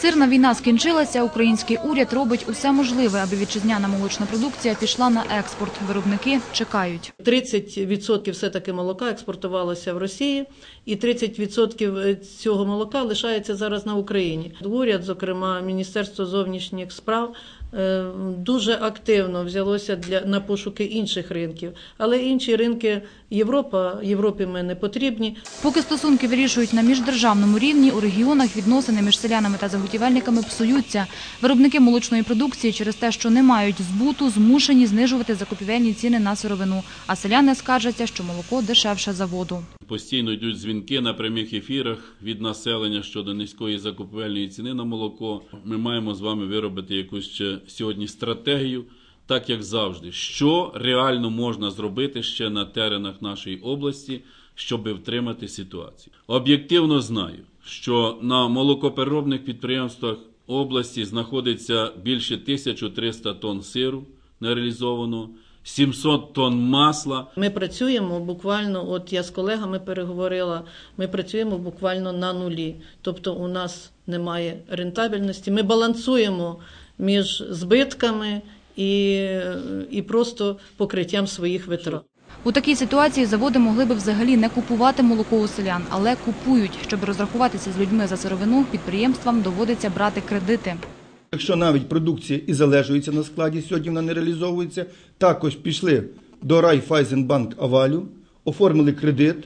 Сирна війна скінчилася. Український уряд робить усе можливе, аби вітчизняна молочна продукція пішла на експорт. Виробники чекають. 30% все-таки молока експортувалося в Росії, і 30% цього молока лишається зараз на Україні. Уряд, зокрема, Міністерство зовнішніх справ, е, дуже активно взялося для на пошуки інших ринків. Але інші ринки Європа Європі ми не потрібні. Поки стосунки вирішують на міждержавному рівні, у регіонах відносини між селянами та заготівельниками псуються. Виробники молочної продукції через те, що не мають збуту, змушені знижувати закупівельні ціни на сировину. А селяни скаржаться, що молоко дешевше за воду. Постійно йдуть дзвінки на прямих ефірах від населення щодо низької закупівельної ціни на молоко. Ми маємо з вами виробити якусь ще сьогодні стратегію, так як завжди, що реально можна зробити ще на теренах нашої області, щоб втримати ситуацію. Об'єктивно знаю, що на молокопереробних підприємствах області знаходиться більше 1300 тонн сиру нереалізованого, 700 тонн масла. Ми працюємо буквально, от я з колегами переговорила, ми працюємо буквально на нулі. Тобто у нас немає рентабельності. Ми балансуємо між збитками і, і просто покриттям своїх витрат. У такій ситуації заводи могли би взагалі не купувати молоко у селян, але купують. Щоб розрахуватися з людьми за сировину, підприємствам доводиться брати кредити. Якщо навіть продукція і залежується на складі, сьогодні вона не реалізовується, також пішли до Райфайзенбанк Авалю, оформили кредит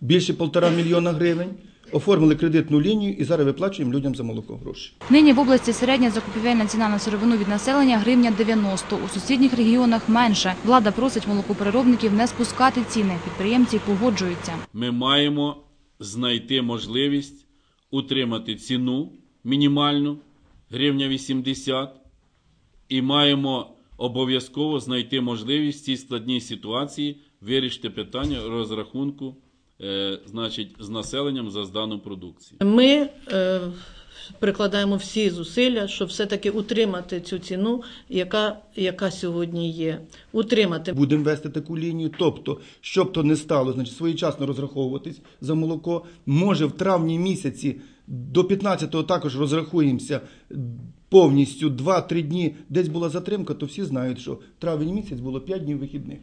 більше полтора мільйона гривень, оформили кредитну лінію і зараз виплачуємо людям за молоко гроші. Нині в області середня закупівельна ціна на сировину від населення гривня 90. У сусідніх регіонах менше. Влада просить молокопереробників не спускати ціни. Підприємці погоджуються. Ми маємо знайти можливість утримати ціну мінімальну гривня 80 і маємо обов'язково знайти можливість в цій складній ситуації вирішити питання розрахунку значить, з населенням за здану продукцію. Ми е, прикладаємо всі зусилля, щоб все-таки утримати цю ціну, яка, яка сьогодні є. Утримати. Будемо вести таку лінію. Тобто, щоб то не стало, значить своєчасно розраховуватись за молоко. Може, в травні місяці до 15-го також розрахуємося повністю 2-3 дні. Десь була затримка, то всі знають, що травень місяць було 5 днів вихідних.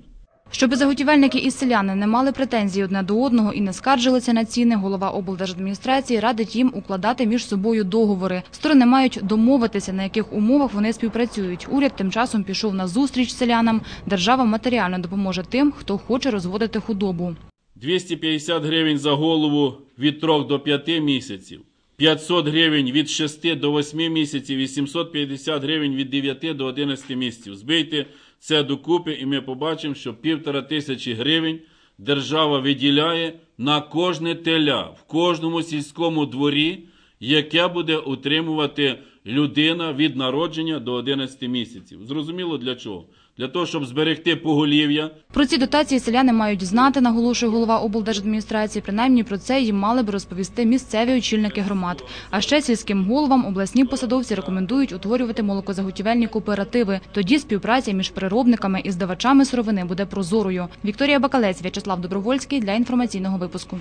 Щоби заготівельники і селяни не мали претензій одне до одного і не скаржилися на ціни, голова облдержадміністрації радить їм укладати між собою договори. Сторони мають домовитися, на яких умовах вони співпрацюють. Уряд тим часом пішов на зустріч селянам. Держава матеріально допоможе тим, хто хоче розводити худобу. 250 гривень за голову від 3 до 5 місяців, 500 гривень від 6 до 8 місяців і 750 гривень від 9 до 11 місяців. Збийте це докупи і ми побачимо, що півтора тисячі гривень держава виділяє на кожне теля в кожному сільському дворі, яке буде утримувати людина від народження до 11 місяців. Зрозуміло для чого? Для того, щоб зберегти поголів'я, Про ці дотації селяни мають знати, наголошує голова облдержадміністрації. Принаймні про це їм мали б розповісти місцеві очільники громад. А ще сільським головам обласні посадовці рекомендують утворювати молокозаготівельні кооперативи. Тоді співпраця між переробниками і здавачами сировини буде прозорою. Вікторія Бакалець, В'ячеслав Добровольський для інформаційного випуску.